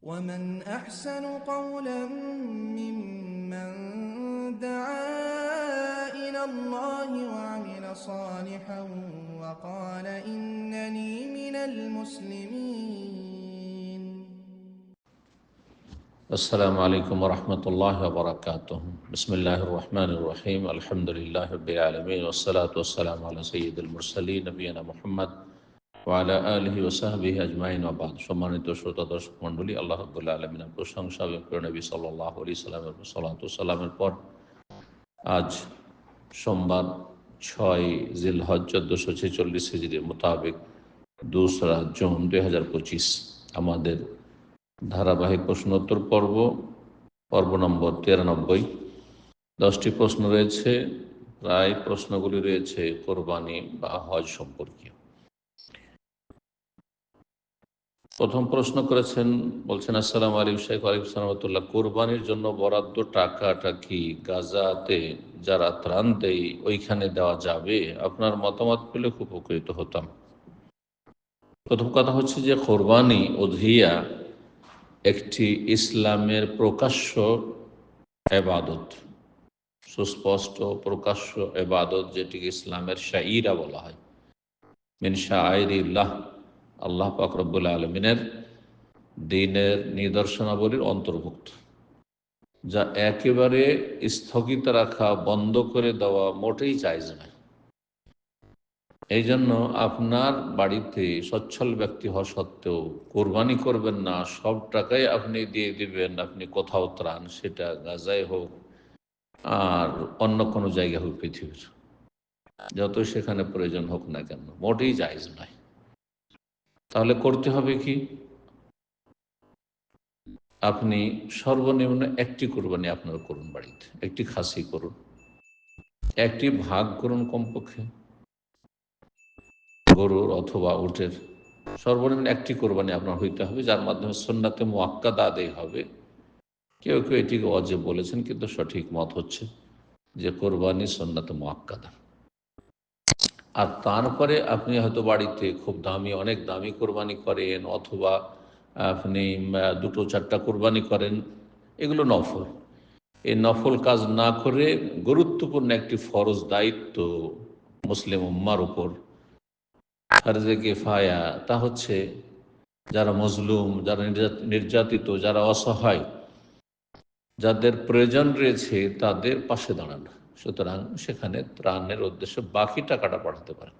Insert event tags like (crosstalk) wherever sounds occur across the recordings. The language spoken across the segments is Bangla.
ومن أحسن قولا ممن دعا إلى الله وعمل صالحا وقال إنني من المسلمين. السلام عليكم ورحمة الله وبركاته. بسم الله الرحمن الرحيم. الحمد لله رب العالمين والصلاة والسلام على سيد المرسلين نبينا محمد ওয়ালা আলহি ওসাহাবিহি আজমাইন আবাদ সম্মানিত শ্রোতা, দর্শক, মণ্ডলী, আল্লাহ রবুল্লা আলমিনের প্রশংসা নবী সাল্লাহ আলি সাল্লামের সালাত সাল্লামের পর আজ সোমবার ছয় জিলহজ চোদ্দোশো ছেচল্লিশ হিজড়ির মোতাবেক দোসরা জুন দুই হাজার পঁচিশ আমাদের ধারাবাহিক প্রশ্নোত্তর পর্ব পর্ব নম্বর তিরানব্বই। দশটি প্রশ্ন রয়েছে। প্রায় প্রশ্নগুলি রয়েছে কোরবানি বা হজ সম্পর্কীয় প্রথম প্রশ্ন করেছেন, বলছেন, আসসালাম আলী শেখ আলিম সালামতুল্লাহ কোরবানির জন্য বরাদ্দ টাকাটা কি গাজাতে যারা ত্রাণ দেয়, ওইখানে দেওয়া যাবে? আপনার মতামত পেলে খুব উপকৃত হতাম। প্রথম কথা হচ্ছে যে কোরবানি অধিয়া একটি ইসলামের প্রকাশ্য এবাদত। সুস্পষ্ট প্রকাশ্য এবাদত যেটিকে ইসলামের শাইরা বলা হয়। মিন শাহরিল্লাহ আল্লাহ পাক রব্বুল আলমিনের দিনের নিদর্শনাবলীর অন্তর্ভুক্ত, যা একেবারে স্থগিত রাখা, বন্ধ করে দেওয়া মোটেই চাইজ নয়। এই জন্য আপনার বাড়িতে সচ্ছল ব্যক্তি হওয়া সত্ত্বেও কোরবানি করবেন না, সব টাকাই আপনি দিয়ে দিবেন, আপনি কোথাও ত্রাণ, সেটা গাজায় হোক আর অন্য কোনো জায়গা হোক পৃথিবীর, যত সেখানে প্রয়োজন হোক না কেন, মোটেই জায়জ নয়। তাহলে করতে হবে কি? আপনি সর্বনিম্ন একটি কোরবানি আপনার করুন বাড়িতে, একটি খাসি করুন, একটি ভাগ করুন কমপক্ষে, গরুর অথবা উটের। সর্বনিম্ন একটি কোরবানি আপনার হইতে হবে, যার মাধ্যমে সন্ন্যাতে মোয়াক্কা আদায় হবে। কেউ কেউ এটিকে অজেব বলেছেন, কিন্তু সঠিক মত হচ্ছে যে কোরবানি সন্ন্যাতে মোয়াক্কা মোয়াক্কাদা। আর তারপরে আপনি হয়তো বাড়িতে খুব দামি, অনেক দামি কোরবানি করেন অথবা আপনি দুটো চারটা কোরবানি করেন, এগুলো নফল। এই নফল কাজ না করে গুরুত্বপূর্ণ একটি ফরজ দায়িত্ব মুসলিম উম্মার উপর। ফারজে তা হচ্ছে যারা মজলুম, যারা নির্যাতিত, যারা অসহায়, যাদের প্রয়োজন রয়েছে তাদের পাশে দাঁড়ানো। সুতরাং সেখানে ত্রাণের উদ্দেশ্যে বাকি টাকাটা পাঠাতে পারেন।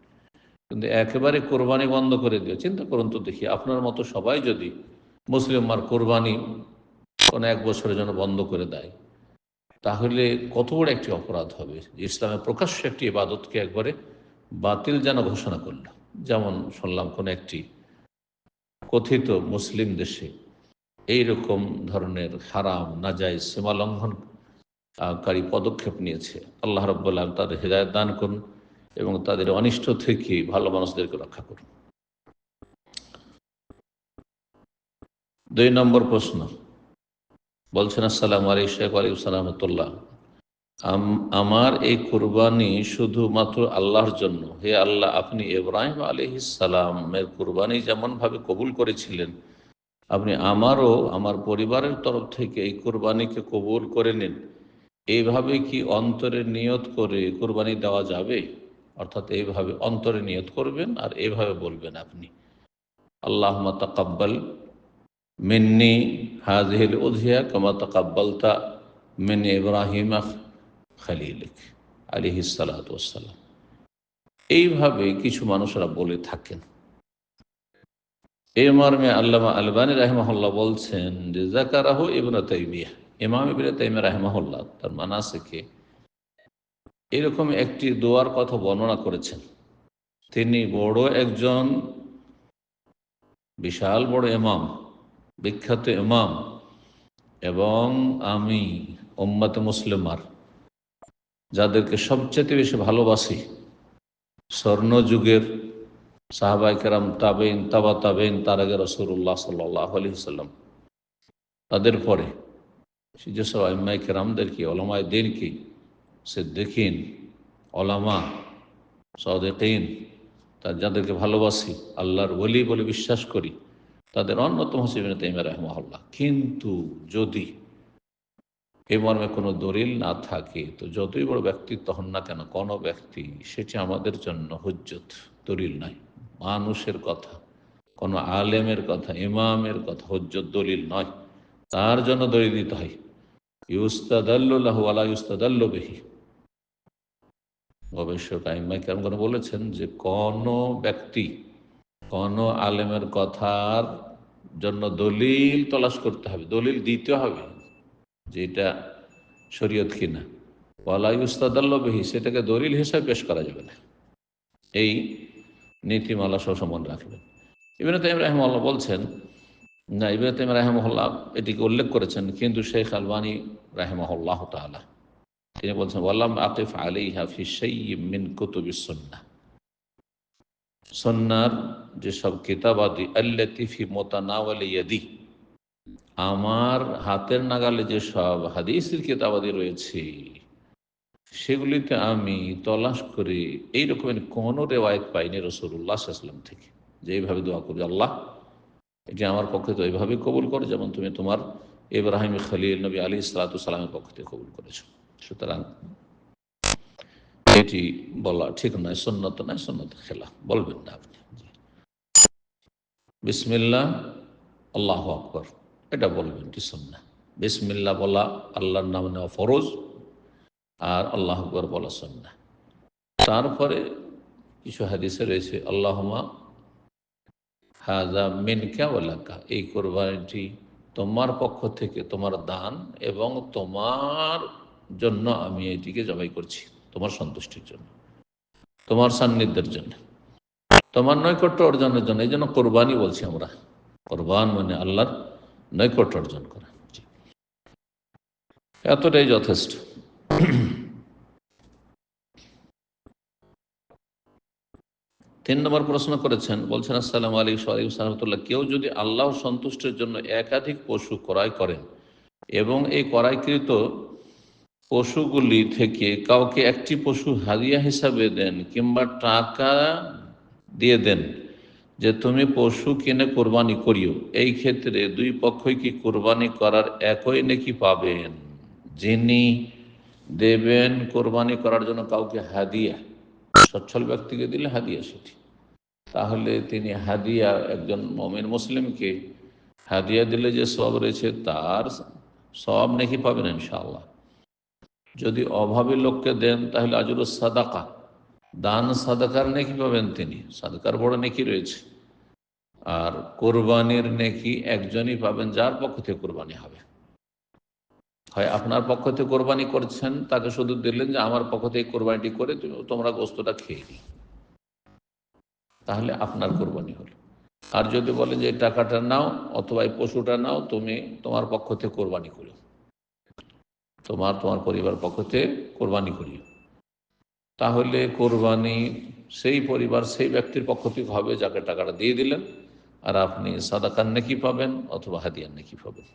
কিন্তু একেবারে কোরবানি বন্ধ করে দিও, চিন্তা করুন তো দেখি, আপনার মতো সবাই যদি মুসলিম আর কোরবানি কোনো এক বছরের জন্য বন্ধ করে দেয়, তাহলে কত বড় একটি অপরাধ হবে? ইসলামের প্রকাশ্য একটি ইবাদতকে একবারে বাতিল যেন ঘোষণা করল। যেমন শুনলাম কোন একটি কথিত মুসলিম দেশে এই রকম ধরনের হারাম নাজাই সীমা লঙ্ঘন কারী পদক্ষেপ নিয়েছে। আল্লাহ রব্বুল্লাহ তাদের হৃদায়ত দান করুন এবং তাদের অনিষ্ট থেকে ভালো মানুষদেরকে রক্ষা করুন। দুই নম্বর প্রশ্ন। বলছেন, আসসালাম আলী শেখ আলী সালামতুল্লাহ আমার এই কুরবানি শুধুমাত্র আল্লাহর জন্য। হে আল্লাহ, আপনি ইব্রাহিম আলী সালামের কুরবানি যেমনভাবে কবুল করেছিলেন, আপনি আমারও, আমার পরিবারের তরফ থেকে এই কোরবানিকে কবুল করে নিন। এইভাবে কি অন্তরে নিয়ত করে কোরবানি দেওয়া যাবে? অর্থাৎ এইভাবে অন্তরে নিয়ত করবেন আর এইভাবে বলবেন আপনি। আল্লাহ তাকাব্বাল মিন্নি হাজহিল উধিয়া কামা তাকাব্বালতা মিন ইব্রাহিম খালিলিক আলী সালাতাম এইভাবে কিছু মানুষরা বলে থাকেন। এই মর্মে আল্লামা আলবানী রাহমাহুল্লাহ বলছেন যে জাকারাহ ইবনা তাইমিয়া। ইমাম ইবিনে তাইমা রাহমাহুল্লাহ তার মানাসিকে এরকম একটি দোয়ার কথা বর্ণনা করেছেন। তিনি বড় একজন বিশাল বড় ইমাম, বিখ্যাত ইমাম এবং আমি ওম্মাতে মুসলিমার, যাদেরকে সবচেয়ে বেশি ভালোবাসি। স্বর্ণযুগের সাহাবাই কেরাম তাবেইন তাবা তাবেইন তার আগে রসুল্লাহ সাল্লাহ আলি সাল্লাম তাদের পরে যেসব আইম্মাই কেরামদেরকে, ওলামায় দিনকে সে দেখিন ওলামা, সদেকিন, তার যাদেরকে ভালোবাসি, আল্লাহর বলি বলে বিশ্বাস করি, তাদের অন্যতম হসিবিন তাইমা রহমহল্লা কিন্তু যদি এ মর্মে কোনো দলিল না থাকে, তো যতই বড় ব্যক্তিত্ব হন না কেন, কোনো ব্যক্তি, সেটি আমাদের জন্য হুজ্জত, দলিল নাই। মানুষের কথা, কোনো আলেমের কথা, ইমামের কথা হজ্জত, দলিল নয়। তার জন্য দলিল দিতে হয়। ইউস্তাদাল্লাহ আলা ইউস্তাদাল্ল বেহি। গবেষক আইমাই কেমন করে বলেছেন যে, কোন ব্যক্তি কোন আলেমের কথার জন্য দলিল তলাশ করতে হবে, দলিল দিতে হবে যেটা শরীয়ত কিনা। ওয়ালা ইউস্তাদাল্ল বেহি, সেটাকে দলিল হিসাবে পেশ করা যাবে না। এই নীতিমালা সসমন রাখবেন। ইবিন তাইম রাহমল্লা বলছেন না, ইবিন তাইম রাহমহল্লা এটিকে উল্লেখ করেছেন, কিন্তু শেখ আলবানী রাহমহল্লাহ তালা তিনি বলছেন ওয়াল্লাম আকিফ আলী হাফি মিন কুতুবি সন্না। সন্ন্যার যেসব কিতাবাদি আল্লাতিফি মোতানাওয়ালি ইয়াদি, আমার হাতের নাগালে যে সব হাদিসের কিতাবাদি রয়েছে, সেগুলিতে আমি তলাশ করে এই রকমের কোনো রেওয়ায়ত পাইনি রসুল্লাহ সাল্লাম থেকে। যে এইভাবে দোয়া করবে আল্লাহ এটি আমার পক্ষে তো এইভাবে কবুল করো, যেমন তুমি তোমার ইব্রাহিম খলিল নবী আলী সালাতু সালামের পক্ষ থেকে কবুল করেছ। সুতরাং এটি বলা ঠিক নয় সন্ন্যত নয় সন্ন্যত খেলা। বলবেন না আপনি। বিসমিল্লা আল্লাহ আকবর। এটা বলবেন কি সন্না বিসমিল্লা বলা আল্লাহর নাম নেওয়া ফরজ আর আল্লাহ আকবর বলা সন্না তারপরে কিছু হাদিসে রয়েছে আল্লাহমা হাজা মিনকা ওলাকা এই কোরবানিটি তোমার পক্ষ থেকে তোমার দান এবং তোমার জন্য আমি এটিকে জবাই করছি, তোমার সন্তুষ্টির জন্য, তোমার সান্নিধ্যের জন্য, তোমার নৈকট্য অর্জনের জন্য, এই জন্য কোরবানি বলছি আমরা। কোরবান মানে আল্লাহর নৈকট্য অর্জন করা। এতটাই যথেষ্ট। তিন নম্বর প্রশ্ন করেছেন, বলছেন, আসসালাম আলী সালামতুল্লাহ কেউ যদি আল্লাহ সন্তুষ্টের জন্য একাধিক পশু ক্রয় করেন এবং এই ক্রয়কৃত পশুগুলি থেকে কাউকে একটি পশু হাদিয়া হিসাবে দেন কিংবা টাকা দিয়ে দেন যে তুমি পশু কিনে কোরবানি করিও, এই ক্ষেত্রে দুই পক্ষই কি কোরবানি করার একই নাকি পাবেন? যিনি দেবেন কোরবানি করার জন্য কাউকে হাদিয়া সচ্ছল ব্যক্তিকে দিলে হাদিয়া সেটি। তাহলে তিনি হাদিয়া একজন মমিন মুসলিমকে হাদিয়া দিলে যে সব রয়েছে তার সব নাকি পাবেন ইনশাআল্লাহ। যদি অভাবী লোককে দেন তাহলে আজুর সাদাকা, দান সাদাকার নেকি পাবেন তিনি, সাদাকার বড় নেকি রয়েছে। আর কোরবানির নেকি একজনই পাবেন যার পক্ষ থেকে কোরবানি হবে। হয়, আপনার পক্ষ থেকে কোরবানি করছেন, তাকে শুধু দিলেন যে আমার পক্ষ থেকে কোরবানিটি করে তুমি তোমরা গোস্তটা খেয়ে নি তাহলে আপনার কোরবানি হলো। আর যদি বলেন যে টাকাটা নাও অথবা এই পশুটা নাও, তুমি তোমার পক্ষ থেকে কোরবানি করো তোমার তোমার পরিবার পক্ষ থেকে কোরবানি করিও। তাহলে কোরবানি সেই পরিবার, সেই ব্যক্তির পক্ষ থেকে হবে যাকে টাকাটা দিয়ে দিলেন। আর আপনি সাদাকার নেকি পাবেন অথবা হাদিয়ার নেকি পাবেন।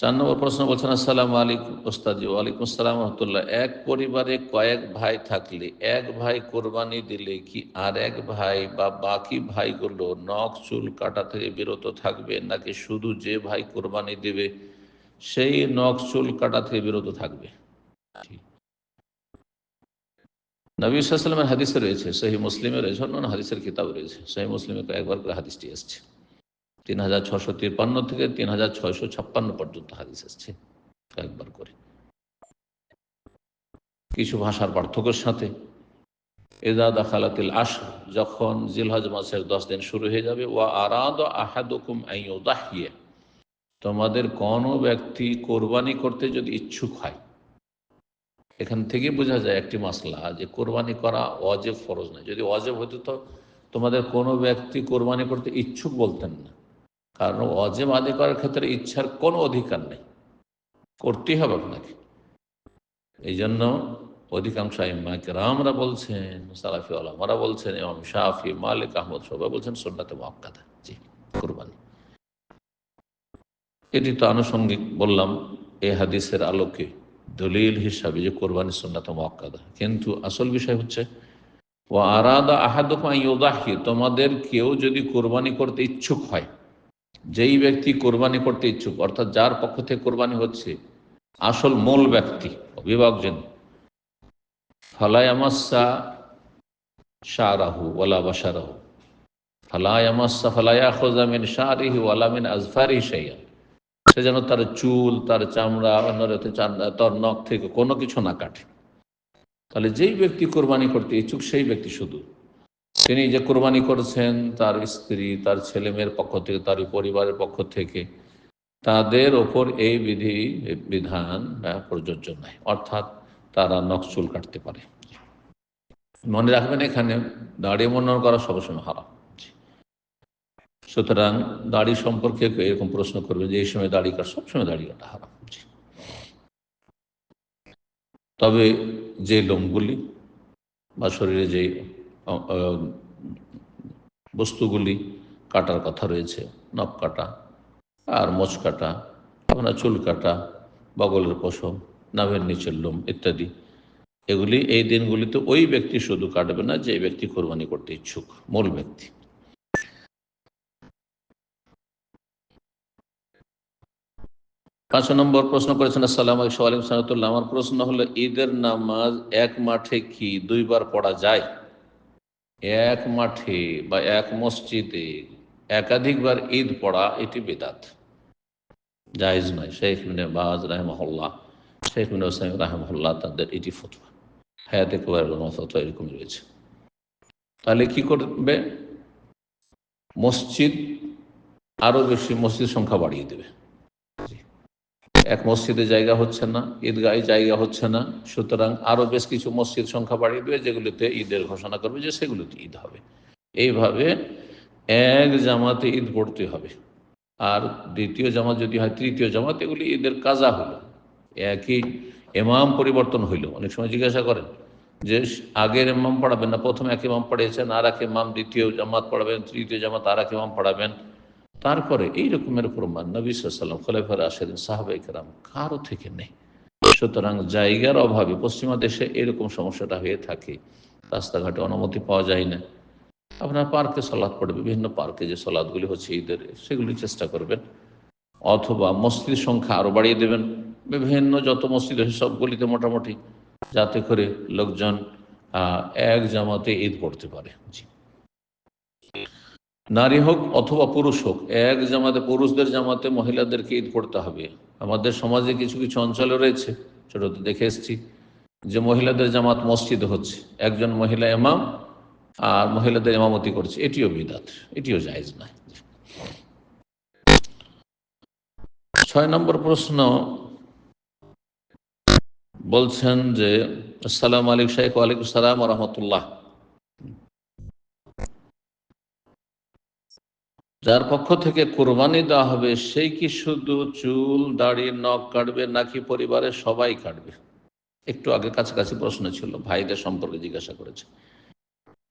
চার নম্বর প্রশ্ন বলছেন, আসসালাম আলাইকুম ওস্তাদ ওয়ালাইকুম আসসালাম রহমতুল্লাহ। এক পরিবারে কয়েক ভাই থাকলে এক ভাই কোরবানি দিলে কি আর এক ভাই বা বাকি ভাইগুলো নখ, চুল, কাটা থেকে বিরত থাকবে নাকি শুধু যে ভাই কোরবানি দেবে, সেই নখ, চুল, কাটা থেকে বিরত থাকবে? নবী সাল্লামের হাদিসে রয়েছে সেই মুসলিমের রয়েছে অন্য হাদিসের কিতাব রয়েছে সেই মুসলিমে কয়েকবার করে হাদিসটি এসছে তিন হাজার ছশো তিপ্পান্ন থেকে তিন হাজার ছয়শো ছাপ্পান্ন পর্যন্ত হাদিস এসছে। কয়েকবার করে। কিছু ভাষার পার্থক্যের সাথে এদা দাখালাতিল আশ যখন জিলহজ মাসের দশ দিন শুরু হয়ে যাবে ও আরাদ আহাদুকুম আইয়ুদাহিয়া তোমাদের কোনো ব্যক্তি কোরবানি করতে যদি ইচ্ছুক হয়, এখান থেকে বোঝা যায় একটি মাসলা যে কোরবানি করা অজেব ফরজ নয়। যদি অজেব হতো তো তোমাদের কোনো ব্যক্তি কোরবানি করতে ইচ্ছুক বলতেন না। কারণ অজেব আদি করার ক্ষেত্রে ইচ্ছার কোনো অধিকার নেই। করতেই হবে আপনাকে। এই জন্য অধিকাংশ রামরা বলছেন সালাফি আলমরা বলছেন, ইমাম শাহি মালিক, আহমদ সবাই বলছেন সন্ন্যাতে মক্কাদা জি, কোরবানি। এটি তো আনুষঙ্গিক বললাম, এ হাদিসের আলোকে দলিল হিসাবে যে কোরবানি সন্ন্যাত মক্কাদা কিন্তু আসল বিষয় হচ্ছে ও আরাদা আহাদি তোমাদের কেউ যদি কোরবানি করতে ইচ্ছুক হয় যেই ব্যক্তি কোরবানি করতে ইচ্ছুক, অর্থাৎ যার পক্ষ থেকে কোরবানি হচ্ছে, আসল মূল ব্যক্তি, অভিভাবকজন ফালায়ামাসা শাহরাহু ওলা বাসারাহু ফালায়ামাসা ফালায়া খোজামিন শাহরিহি ওয়ালামিন আজফারি সাইয়া সে যেন তার চুল, তার চামড়া অন্য তার নখ থেকে কোনো কিছু না কাটে। তাহলে যেই ব্যক্তি কোরবানি করতে ইচ্ছুক, সেই ব্যক্তি শুধু। তিনি যে কোরবানি করেছেন, তার স্ত্রী, তার ছেলে মেয়ের পক্ষ থেকে, তার পরিবারের পক্ষ থেকে, তাদের ওপর এই বিধি, বিধান প্রযোজ্য নয় অর্থাৎ তারা নখ চুল কাটতে পারে। মনে রাখবেন এখানে দাড়ি মনোনয়ন করা সবসময় হারাম। সুতরাং দাড়ি সম্পর্কে এরকম প্রশ্ন করবে যে, এই সময় দাড়ি কাটা সবসময় দাড়ি কাটা হারাম। তবে যে লোমগুলি বা শরীরে যে বস্তুগুলি কাটার কথা রয়েছে, নখ কাটা, আর মোচ কাটা, আপনার চুল কাটা, বগলের পশম, নাভের নিচের লোম ইত্যাদি। এগুলি এই দিনগুলিতে ওই ব্যক্তি শুধু কাটবে না, যে ব্যক্তি কোরবানি করতে ইচ্ছুক, মূল ব্যক্তি। পাঁচ নম্বর প্রশ্ন করেছেন, আসসালাম আলাইকুম সালাতুল্লাহ আমার প্রশ্ন হলো, ঈদের নামাজ এক মাঠে কি দুইবার পড়া যায়? এক মাঠে বা এক মসজিদে একাধিকবার ঈদ পড়া এটি বেদাত। জায়েজ নয়। শেখ মিনে বাজ রাহমহল্লা শেখ মিনে হোসেন রাহমহল্লা তাদের এটি ফতোয়া। হায়াতে কুবার ফতোয়া এরকম রয়েছে। তাহলে কি করবে? মসজিদ আরও বেশি মসজিদ সংখ্যা বাড়িয়ে দেবে। এক মসজিদে জায়গা হচ্ছে না, ঈদগাহে জায়গা হচ্ছে না, সুতরাং আরও বেশ কিছু মসজিদ সংখ্যা বাড়িয়ে দেবে, যেগুলিতে ঈদের ঘোষণা করবে যে সেগুলোতে ঈদ হবে। এইভাবে এক জামাতে ঈদ পড়তে হবে। আর দ্বিতীয় জামাত যদি হয়, তৃতীয় জামাত, এগুলি ঈদের কাজা হলো একই এমাম পরিবর্তন হইল। অনেক সময় জিজ্ঞাসা করেন যে, আগের এমাম পড়াবেন না? প্রথমে এক ইমাম পড়িয়েছেন আর এক ইমাম দ্বিতীয় জামাত পড়াবেন, তৃতীয় জামাত আর এক ইমাম পড়াবেন। তারপরে এই রকমের প্রমাণ নবী সাল্লাম খলেফার আসেদিন সাহাবাই কারাম কারও থেকে নেই। সুতরাং জায়গার অভাবে পশ্চিমা দেশে এরকম সমস্যাটা হয়ে থাকে, রাস্তাঘাটে অনুমতি পাওয়া যায় না। আপনার পার্কে সলাদ পড়ে, বিভিন্ন পার্কে যে সলাদগুলি হচ্ছে ঈদের, সেগুলি চেষ্টা করবেন। অথবা মসজিদ সংখ্যা আরও বাড়িয়ে দেবেন। বিভিন্ন যত মসজিদ আছে সবগুলিতে মোটামুটি যাতে করে লোকজন এক জামাতে ঈদ পড়তে পারে। জি। নারী হোক অথবা পুরুষ হোক, এক জামাতে, পুরুষদের জামাতে মহিলাদেরকে ঈদ পড়তে হবে। আমাদের সমাজে কিছু কিছু অঞ্চলে রয়েছে, ছোটতে দেখে এসছি, যে মহিলাদের জামাত মসজিদ হচ্ছে। একজন মহিলা এমাম আর মহিলাদের এমামতি করছে। এটিও বিদাত, এটিও জায়জ নাই ছয় নম্বর প্রশ্ন বলছেন যে, আসসালাম আলিক শাহ ওয়ালাইকুম সালাম রহমতুল্লাহ। যার পক্ষ থেকে কোরবানি দেওয়া হবে, সেই কি শুধু চুল, দাড়ি, নখ কাটবে নাকি পরিবারের সবাই কাটবে? একটু আগে কাছাকাছি প্রশ্ন ছিল, ভাইদের সম্পর্কে জিজ্ঞাসা করেছে।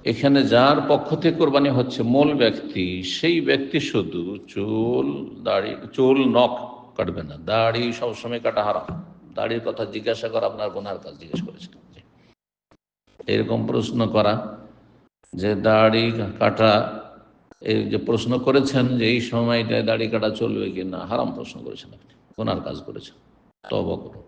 এখানে যার পক্ষ থেকে কোরবানি হচ্ছে, মূল ব্যক্তি, সেই ব্যক্তি শুধু চুল, দাড়ি, চুল, নখ কাটবে না। দাড়ি সবসময় কাটা হারাম। দাড়ির কথা জিজ্ঞাসা করা আপনার গোনার কাজ, জিজ্ঞেস করেছে। এরকম প্রশ্ন করা যে দাড়ি কাটা এই যে প্রশ্ন করেছেন যে এই সময়টায় দাড়ি কাটা চলবে কি না, হারাম প্রশ্ন করেছেন আপনি। ওনার কাজ করেছেন। তব করুন।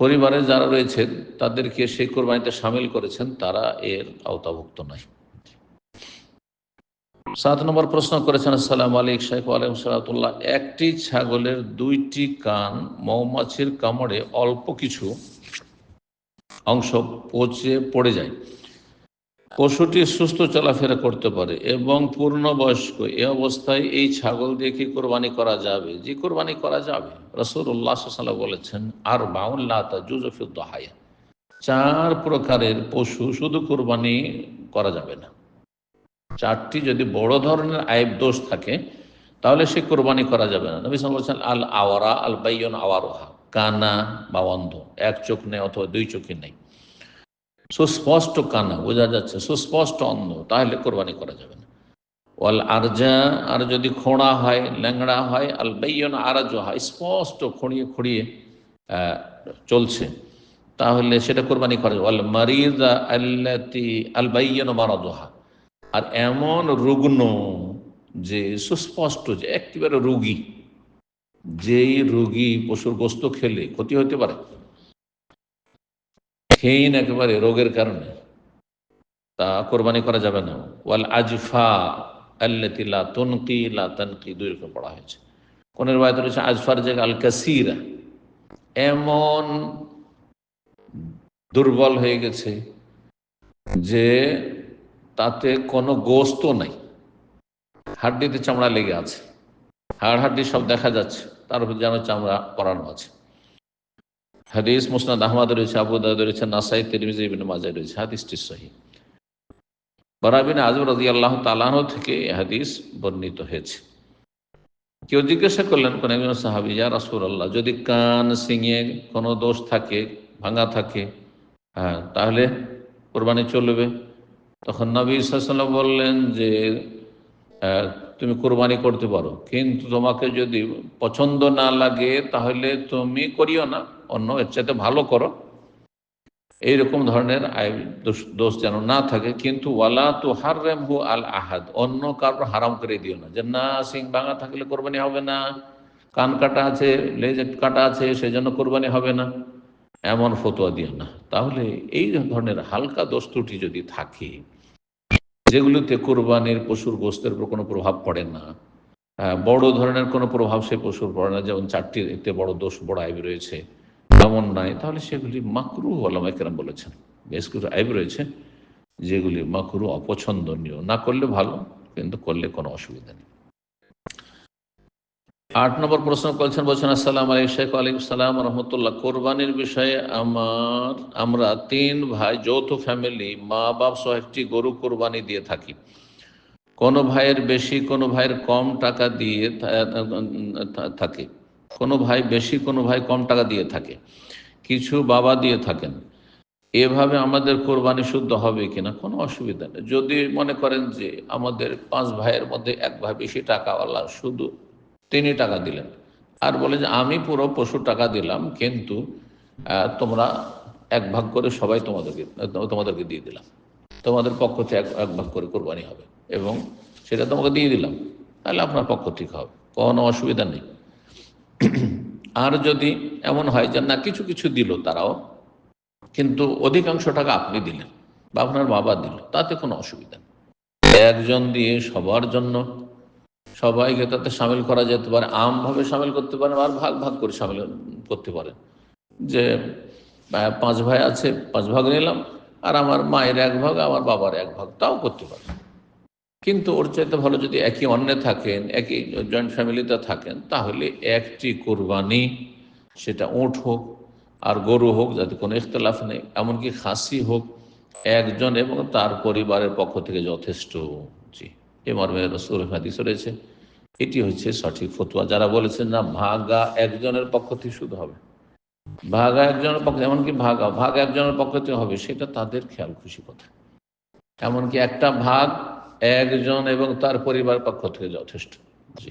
পরিবারে যারা রয়েছে, তাদেরকে সেই কোরবানিতে সামিল করেছেন, তারা এর আওতাভুক্ত নয়। সাত নম্বর প্রশ্ন করেছেন, আসসালাম আলিক শেখ আলম সালাতুল্লাহ একটি ছাগলের দুইটি কান মৌমাছির কামড়ে অল্প কিছু অংশ পচে পড়ে যায়। পশুটি সুস্থ চলাফেরা করতে পারে এবং পূর্ণবয়স্ক, এ অবস্থায় এই ছাগল দিয়ে কি কোরবানি করা যাবে? যে কোরবানি করা যাবে। রসুল্লাহ সাল্লাহ বলেছেন আর বাউল্লাহ জুজফিদ্দাহায়া চার প্রকারের পশু শুধু কোরবানি করা যাবে না। চারটি যদি বড় ধরনের আয়ব দোষ থাকে, তাহলে সে কোরবানি করা যাবে না। নবী বলছেন, আল আওয়ারা আল বাইয়ন আওয়ারোহা। কানা বা অন্ধ, এক চোখ নেই অথবা দুই চোখে নেই। সুস্পষ্ট কানা, বোঝা যাচ্ছে, সুস্পষ্ট অন্ধ, তাহলে কোরবানি করা যাবে না। ওয়াল আরজা, আর যদি খোঁড়া হয়, ল্যাংড়া হয়, আল বেয়ন আরাজ হয় স্পষ্ট খড়িয়ে খড়িয়ে চলছে, তাহলে সেটা কোরবানি করে আল মারিদা আল্লাতি, আল বাইয়ান মারাদোহা আর এমন রুগ্ন যে সুস্পষ্ট যে একেবারে রুগী, যেই রুগী পশুর গোস্ত খেলে ক্ষতি হতে পারে খেইন একেবারে রোগের কারণে। তা কোরবানি করা যাবে না। ওয়াল আজফা আল্লাতি লা তনকি লা দুই রকম পড়া হয়েছে। কোন রেবায়ত রয়েছে আজফার জায়গা আল কাসিরা? এমন দুর্বল হয়ে গেছে যে তাতে কোনো গোস্ত নাই। হাড্ডিতে চামড়া লেগে আছে। হাড় হাড্ডি সব দেখা যাচ্ছে। তার উপর যেন চামড়া পরানো আছে। হাদিস মুসনাদ আহমদ রয়েছে, আবু দাউদ রয়েছে, নাসাই, তিরমিজি, ইবনে মাজাহ রয়েছে, হাদিসটি সহি। বরাবিন আজম রাজি আল্লাহ তালাহ থেকে হাদিস বর্ণিত হয়েছে। কেউ জিজ্ঞাসা করলেন, কোন একজন সাহাবি, ইয়া রাসুল আল্লাহ যদি কান সিংয়ে কোনো দোষ থাকে, ভাঙা থাকে হ্যাঁ তাহলে কোরবানি চলবে? তখন নবী সাল্লাম বললেন যে তুমি কোরবানি করতে পারো, কিন্তু তোমাকে যদি পছন্দ না লাগে, তাহলে তুমি করিও না। অন্য, এর চাইতে ভালো করো। এইরকম ধরনের দোষ- যেন না থাকে। কিন্তু ওয়ালা তো হাররেম হু আল আহাদ, অন্য কারোর হারাম করে দিও না। যে না, সিং ভাঙা থাকলে কোরবানি হবে না, কান কাটা আছে, লেজ কাটা আছে, সেজন্য কোরবানি হবে না, এমন ফতোয়া দিও না। তাহলে এই ধরনের হালকা দোষ ত্রুটি যদি থাকে, যেগুলোতে কোরবানির পশুর গোস্তের উপর কোনো প্রভাব পড়ে না বড় ধরনের কোনো প্রভাব সে পশুর পড়ে না। যেমন চারটি এতে বড় দোষ, বড় আইব রয়েছে। এমন নাই তাহলে সেগুলি মাকরু আলামা কেরাম বলেছেন। বেশ কিছু আইব রয়েছে যেগুলি মাকরু অপছন্দনীয়। না করলে ভালো, কিন্তু করলে কোনো অসুবিধা নেই। আট নম্বর প্রশ্ন করেছেন, বলছেন, আসসালাম আলাইকুম শেখ আলাইকুম সালাম, রহমতুল্লাহ। কোরবানির বিষয়ে আমার, আমরা তিন ভাই, যৌথ ফ্যামিলি, মা বাপ সহ একটি গরু কোরবানি দিয়ে থাকি। কোনো ভাইয়ের বেশি, কোনো ভাইয়ের কম টাকা দিয়ে থাকে। কোনো ভাই বেশি, কোনো ভাই কম টাকা দিয়ে থাকে। কিছু বাবা দিয়ে থাকেন। এভাবে আমাদের কোরবানি শুদ্ধ হবে কিনা কোনো অসুবিধা নেই। যদি মনে করেন যে আমাদের পাঁচ ভাইয়ের মধ্যে এক ভাই বেশি টাকাওয়ালা, শুধু তিনি টাকা দিলেন। আর বলে যে আমি পুরো পশু টাকা দিলাম, কিন্তু তোমরা এক ভাগ করে সবাই তোমাদেরকে তোমাদেরকে দিয়ে দিলাম। তোমাদের পক্ষ থেকে এক ভাগ করে কোরবানি হবে এবং সেটা তোমাকে দিয়ে দিলাম। তাহলে আপনার পক্ষ থেকে হবে। কোনো অসুবিধা নেই। (clears throat) আর যদি এমন হয় যে না, কিছু কিছু দিল তারাও, কিন্তু অধিকাংশ টাকা আপনি দিলেন বা আপনার বাবা দিল, তাতে কোনো অসুবিধা নেই। একজন দিয়ে সবার জন্য সবাইকে তাতে সামিল করা যেতে পারে, আমভাবে সামিল করতে পারেন আর ভাগ ভাগ করে সামিল করতে পারেন। যে পাঁচ ভাই আছে, পাঁচ ভাগ নিলাম, আর আমার মায়ের এক ভাগ, আমার বাবার এক ভাগ, তাও করতে পারে কিন্তু ওর চাইতে ভালো যদি একই অন্যে থাকেন, একই জয়েন্ট ফ্যামিলিতে থাকেন, তাহলে একটি কোরবানি সেটা উঁট হোক আর গরু হোক, যাতে কোনো ইখতলাফ নেই, এমনকি খাসি হোক, একজন এবং তার পরিবারের পক্ষ থেকে যথেষ্ট। জি, এ মর্মে রসুল হাদিস রয়েছে। এটি হচ্ছে সঠিক ফতুয়া। যারা বলেছেন না, ভাগা একজনের পক্ষ থেকে শুধু হবে। ভাগা একজনের পক্ষ, এমনকি ভাগা, ভাগ একজনের পক্ষ থেকে হবে, সেটা তাদের খেয়াল খুশি কথা। এমনকি একটা ভাগ একজন এবং তার পরিবার পক্ষ থেকে যথেষ্ট। জি।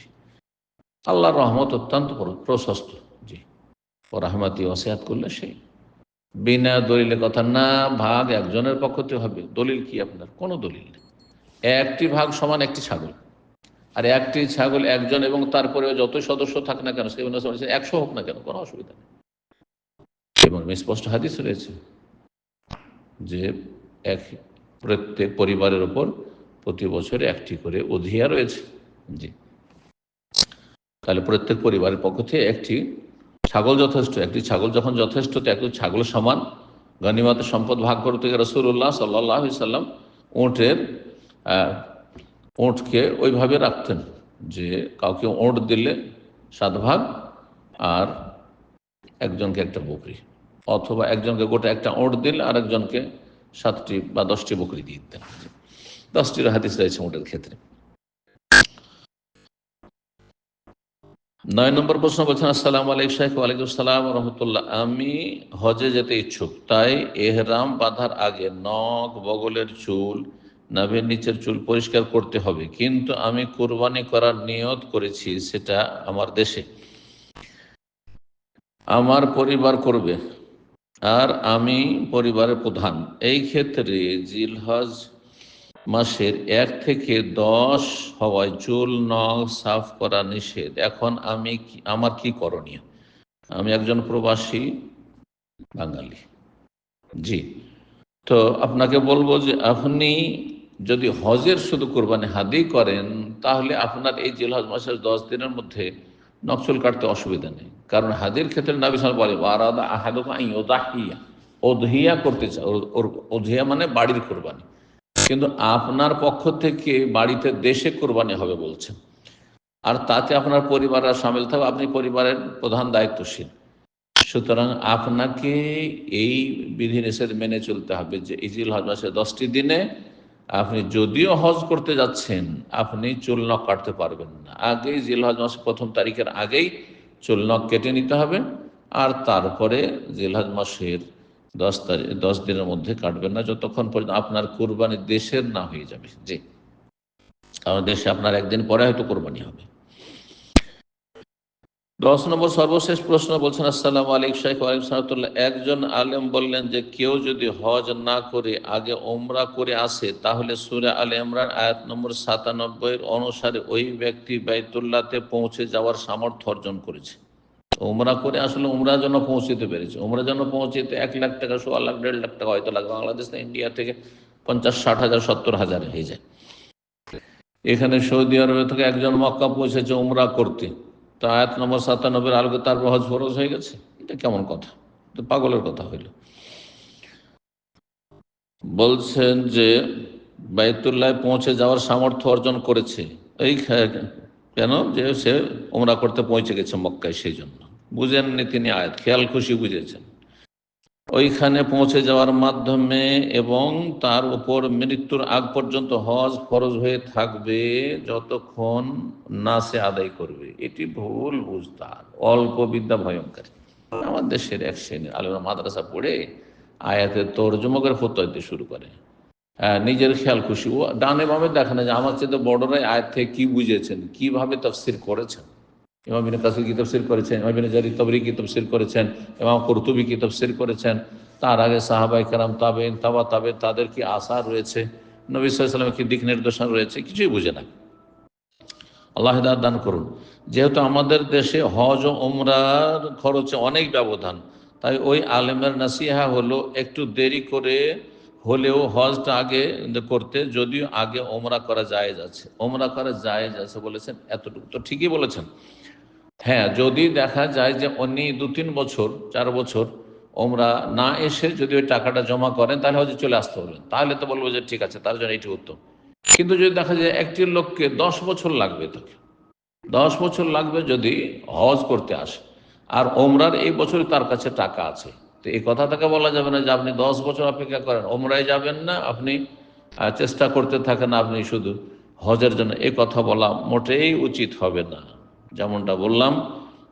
আল্লাহর রহমত অত্যন্ত প্র- প্রশস্ত। জি। রহমাতি ওসিয়াত করলে সেই বিনা দলিলের কথা না, ভাগ একজনের পক্ষ থেকে হবে। দলিল কি আপনার? কোনো দলিল নেই। একটি ভাগ সমান একটি ছাগল। আর একটি ছাগল একজন এবং তারপরে যত সদস্য থাক না কেন, সেগুলো একশো হোক না কেন, কোনো অসুবিধা নেই। এবং স্পষ্ট হাদিস রয়েছে যে, এক প্রত্যেক পরিবারের ওপর প্রতি বছরে একটি করে অধিয়া রয়েছে। জি। তাহলে প্রত্যেক পরিবারের পক্ষ থেকে একটি ছাগল যথেষ্ট একটি ছাগল যখন যথেষ্ট একটি ছাগল সমান। গণিমত সম্পদ ভাগ করতে গিয়ে রসুল্লাহ সাল্লাহ সাল্লাম উঁটের আহ, উঁটকে ওইভাবে রাখতেন যে কাউকে ওঁট দিলে সাত ভাগ আর একজনকে একটা বকরি। অথবা একজনকে গোটা একটা ওঁট দিলে আর একজনকে সাতটি বা দশটি বকরি দিয়ে দিতেন। দশটির হাদিস রয়েছে ওঁটের ক্ষেত্রে। নয় নম্বর প্রশ্ন বলছেন, আসসালামু আলাইকুম শাহ ওয়ালাইকুম সালাম রহমতুল্লাহ। আমি হজে যেতে ইচ্ছুক, তাই এহরাম বাঁধার আগে নখ, বগলের চুল, নাভের নিচের চুল পরিষ্কার করতে হবে। কিন্তু আমি কোরবানি করার নিয়ত করেছি, সেটা আমার দেশে। আমার পরিবার করবে, আর আমি পরিবারের প্রধান। এই ক্ষেত্রে জিলহজ মাসের এক থেকে দশ হওয়ায় চুল, নখ সাফ করা নিষেধ। এখন আমি আমার কি করণীয়? আমি একজন প্রবাসী বাঙালি। জি। তো আপনাকে বলব যে আপনি যদি হজের শুধু কোরবানি হাদি করেন, তাহলে আপনার এই জিলহজ মাসের দশ দিনের মধ্যে নকশল কাটতে অসুবিধা নেই। কারণ হাদির ক্ষেত্রে নাবি সাল বলে আহাদুকা ওদাহিয়া ওদহিয়া করতে ওর ওধিয়া মানে বাড়ির কোরবানি। কিন্তু আপনার পক্ষ থেকে বাড়িতে দেশে কোরবানি হবে বলছেন আর তাতে আপনার পরিবারের সামিল থাকবে, আপনি পরিবারের প্রধান দায়িত্বশীল। সুতরাং আপনাকে এই বিধিনিষেধ মেনে চলতে হবে যে ইজিল হজ মাসের দশটি দিনে আপনি যদিও হজ করতে যাচ্ছেন, আপনি চুল নখ কাটতে পারবেন না। আগেই জিল হজ মাসের প্রথম তারিখের আগেই চুল নখ কেটে নিতে হবে। আর তারপরে জিলহজ মাসের দশ তারিখ দশ দিনের মধ্যে কাটবেন না, যতক্ষণ পর্যন্ত আপনার কোরবানি দেশের না হয়ে যাবে। জি। কারণ দেশে আপনার একদিন পরে হয়তো কোরবানি হবে। দশ নম্বর সর্বশেষ প্রশ্ন বলছেন, আসসালামু আলাইকুম শাইখ আলাইকুম সালাতুল্লাহ একজন আলেম বললেন যে, কেউ যদি হজ না করে আগে ওমরা করে আসে, তাহলে সুরে আল ইমরান আয়াত নম্বর সাতানব্বই অনুসারে ওই ব্যক্তি বাইতুল্লাহতে পৌঁছে যাওয়ার সামর্থ্য অর্জন করেছে। ওমরা করে আসলে ওমরার জন্য পৌঁছতে পেরেছে। ওমরার জন্য পৌঁছতে এক লাখ টাকা, সোয়া লাখ, দেড় লাখ টাকা হয়তো লাগবে। বাংলাদেশ না ইন্ডিয়া থেকে পঞ্চাশ, ষাট হাজার, সত্তর হাজার হয়ে যায়। এখানে সৌদি আরবে থেকে একজন মক্কা পৌঁছেছে উমরা করতে। তো আয়াত নম্বর সাতানব্বই আলোকে তার হজ ফরজ হয়ে গেছে? এটা কেমন কথা? তো পাগলের কথা হইল। বলছেন যে বাইতুল্লাহ পৌঁছে যাওয়ার সামর্থ্য অর্জন করেছে। এই কেন? যে সে ওমরা করতে পৌঁছে গেছে মক্কায় সেই জন্য। বুঝেননি তিনি আয়াত, খেয়াল খুশি বুঝেছেন। ওইখানে পৌঁছে যাওয়ার মাধ্যমে এবং তার উপর মৃত্যুর আগ পর্যন্ত হজ ফরজ হয়ে থাকবে যতক্ষণ না সে আদায় করবে। এটি ভুল বুঝতার অল্প বিদ্যা ভয়ঙ্কর। আমার দেশের এক শ্রেণির আলমা মাদ্রাসা পড়ে আয়াতের তর্জমা করে ফতো দিতে শুরু করে। নিজের খেয়াল খুশি। ও ডানে বামে দেখে না যে আমার চেয়ে বড়রাই আয়াত থেকে কি বুঝেছেন, কীভাবে তফসির করেছেন? ইমাম বিন কাসির কি তফসির করেছেন? ইমাম বিন জারি তবরি কি তফসির করেছেন? ইমাম কর্তুবি কি তফসির করেছেন? তার আগে সাহাবাই কারাম তাবেন তাবা তাবে তাদের কি আশা রয়েছে? নবী সাল্লামের কি দিক নির্দেশনা রয়েছে? কিছুই বুঝে না। আল্লাহ দান করুন। যেহেতু আমাদের দেশে হজ ও ওমরার খরচে অনেক ব্যবধান, তাই ওই আলেমের নাসিহা হলো একটু দেরি করে হলেও হজটা আগে করতে, যদিও আগে ওমরা করা যায় যাচ্ছে ওমরা করা যায় যাচ্ছে বলেছেন এতটুকু। তো ঠিকই বলেছেন। হ্যাঁ যদি দেখা যায় যে উনি দু তিন বছর, চার বছর ওমরা না এসে যদি ওই টাকাটা জমা করেন, তাহলে হয়তো চলে আসতে বলবেন তাহলে তো বলব যে ঠিক আছে, তার জন্য এটি উত্তম কিন্তু যদি দেখা যায় একটি লোককে দশ বছর লাগবে তাকে দশ বছর লাগবে যদি হজ করতে আসে, আর ওমরার এই বছর তার কাছে টাকা আছে, তো এই কথা থেকে বলা যাবে না যে আপনি দশ বছর অপেক্ষা করেন ওমরায় যাবেন না, আপনি চেষ্টা করতে থাকেন, আপনি শুধু হজের জন্য, এই কথা বলা মোটেই উচিত হবে না। যেমনটা বললাম,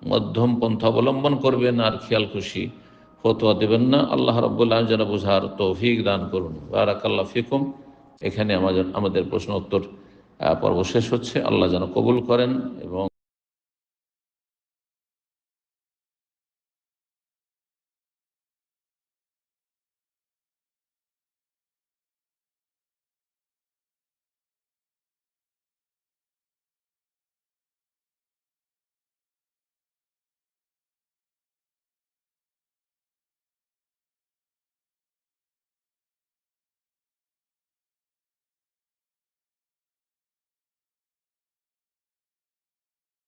মধ্যম পন্থা অবলম্বন করবেন আর খেয়াল খুশি, ফতোয়া দেবেন না। আল্লাহ রব্বুল্লাহ যেন বোঝার তৌফিক দান করুন। বারাকাল্লা ফিকুম। এখানে আমাদের আমাদের প্রশ্ন উত্তর পর্ব শেষ হচ্ছে। আল্লাহ যেন কবুল করেন এবং